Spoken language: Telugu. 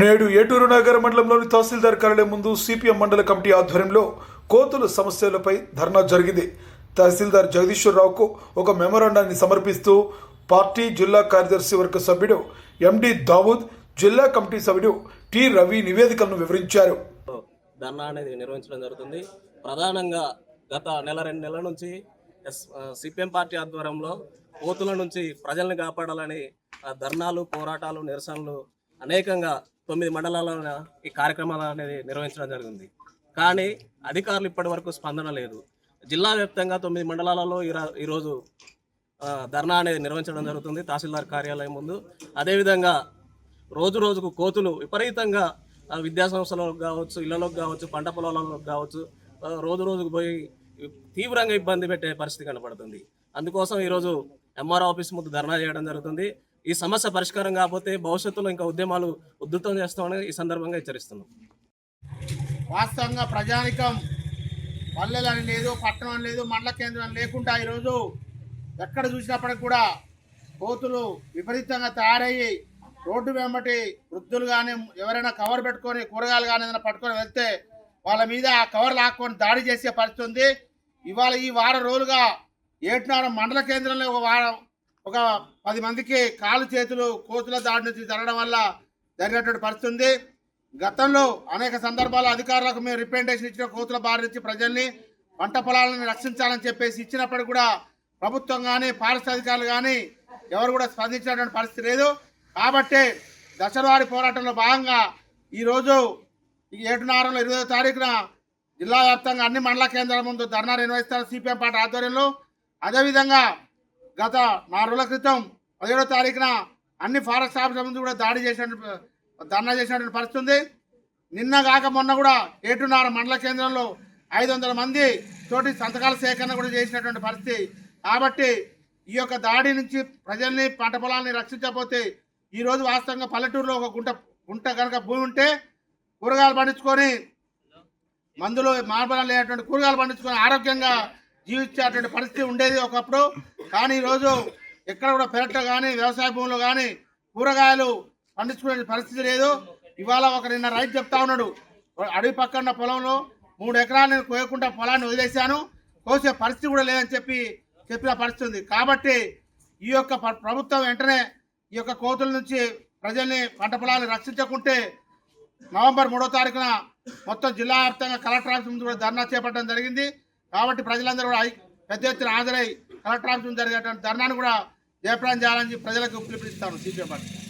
నేడు ఏటూరు నగర మండలంలోని తహసీల్దార్ కార్యాలయం ముందు సిపిఎం మండల కమిటీ ఆధ్వర్యంలో కోతుల సమస్యలపై ధర్నా జరిగింది. తహసీల్దార్ జగదీశ్వరరావుకు ఒక మెమోరాండాన్ని సమర్పిస్తూ పార్టీ జిల్లా కార్యదర్శి వర్గ సభ్యుడు ఎండి దావూద్ జిల్లా కమిటీ సభ్యుడు టి రవి నివేదికలను వివరించారు. ధర్నా అనేది నిర్వహించడం జరుగుతుంది. ప్రధానంగా గత నెల రెండు నెలల నుంచి ఎస్ సిపిఎం పార్టీ ఆధ్వర్యంలో కోతుల నుంచి ప్రజల్ని కాపాడాలని ధర్నాలు పోరాటాలు నిరసనలు అనేకంగా తొమ్మిది మండలాల్లో ఈ కార్యక్రమాలు అనేది నిర్వహించడం జరిగింది. కానీ అధికారులు ఇప్పటి వరకు స్పందన లేదు. జిల్లా వ్యాప్తంగా తొమ్మిది మండలాలలో ఈరా- ఈరోజు ధర్నా అనేది నిర్వహించడం జరుగుతుంది తహసీల్దార్ కార్యాలయం ముందు. అదేవిధంగా రోజు రోజుకు కోతులు విపరీతంగా విద్యా సంస్థలకు కావచ్చు ఇళ్ళలోకి కావచ్చు పంట పొలాలకు కావచ్చు రోజు రోజుకు పోయి తీవ్రంగా ఇబ్బంది పెట్టే పరిస్థితి కనపడుతుంది. అందుకోసం ఈరోజు ఎంఆర్ ఆఫీస్ ముందు ధర్నా చేయడం జరుగుతుంది. ఈ సమస్య పరిష్కారం కాకపోతే భవిష్యత్తులో ఇంకా ఉద్యమాలు ఉధృతం చేస్తామని ఈ సందర్భంగా హెచ్చరిస్తున్నాం. వాస్తవంగా ప్రజానికం పల్లెలని లేదు పట్టణం అని లేదు మండల కేంద్రం అని లేకుండా ఈరోజు ఎక్కడ చూసినప్పటికి కూడా కోతులు విపరీతంగా తయారయ్యి రోడ్డు వెంబటి వృద్ధులు కానీ ఎవరైనా కవర్ పెట్టుకొని కూరగాయలు కానీ ఏదైనా పట్టుకొని వెళ్తే వాళ్ళ మీద ఆ కవర్ లాక్కొని దాడి చేసే పరిస్థితి ఉంది. ఇవాళ ఈ వారం రోజులుగా ఏటునాడు మండల కేంద్రంలో ఒక వారం ఒక పది మందికి కాలు చేతులు కోతుల దాడి నుంచి జరగడం వల్ల జరిగినటువంటి పరిస్థితి ఉంది. గతంలో అనేక సందర్భాల్లో అధికారులకు మేము రిప్రజెంటేషన్ ఇచ్చిన కోతుల బారి నుంచి ప్రజల్ని పంట పొలాలను రక్షించాలని చెప్పేసి ఇచ్చినప్పుడు కూడా ప్రభుత్వం కానీ పారిశ్రామికాలు కానీ ఎవరు కూడా స్పందించినటువంటి పరిస్థితి లేదు. కాబట్టి దశలవారి పోరాటంలో భాగంగా ఈరోజు ఈ ఏడున్నరలో ఇరవై తారీఖున జిల్లా వ్యాప్తంగా అన్ని మండల కేంద్రాల ముందు ధర్నా నిర్వహిస్తారు సిపిఎం పార్టీ ఆధ్వర్యంలో. అదేవిధంగా గత నాలుగు రోజుల క్రితం పదిహేడో తారీఖున అన్ని ఫారెస్ట్ ఆఫీసుల ముందు కూడా దాడి చేసినట్టు ధర్నా చేసినటువంటి పరిస్థితి ఉంది నిన్న కాక మొన్న కూడా ఏటున్నర మండల కేంద్రంలో ఐదు వందల మంది తోటి సంతకాల సేకరణ కూడా చేసినటువంటి పరిస్థితి. కాబట్టి ఈ యొక్క దాడి నుంచి ప్రజల్ని పంట పొలాల్ని రక్షించకపోతే ఈరోజు వాస్తవంగా పల్లెటూరులో ఒక గుంట గుంట కనుక భూమి ఉంటే కూరగాయలు పండించుకొని మందులు మార్బలం లేనటువంటి కూరగాయలు పండించుకొని ఆరోగ్యంగా జీవించేటువంటి పరిస్థితి ఉండేది ఒకప్పుడు. కానీ ఈరోజు ఎక్కడ కూడా పెరట కానీ వ్యవసాయ భూములు కానీ కూరగాయలు పండించుకునే పరిస్థితి లేదు. ఇవాళ ఒక నిన్న రైతు చెప్తా ఉన్నాడు అడవి పక్కన పొలంలో మూడు ఎకరాలు నేను కోయకుండా పొలాన్ని వదిలేశాను కోసే పరిస్థితి కూడా లేదని చెప్పి చెప్పిన పరిస్థితి ఉంది. కాబట్టి ఈ యొక్క ప్రభుత్వం వెంటనే ఈ యొక్క కోతుల నుంచి ప్రజల్ని పంట పొలాలను రక్షించకుంటే నవంబర్ మూడో తారీఖున మొత్తం జిల్లా వ్యాప్తంగా కలెక్టర్ ఆఫీస్ ముందు కూడా ధర్నా చేపట్టడం జరిగింది. కాబట్టి ప్రజలందరూ కూడా పెద్ద ఎత్తున హాజరై కలెక్టర్ ఆఫీస్ జరిగేటువంటి ధర్నాను కూడా జయప్రదం చేయాలని ప్రజలకు పిలుపునిస్తాను సిపిఎం పార్టీ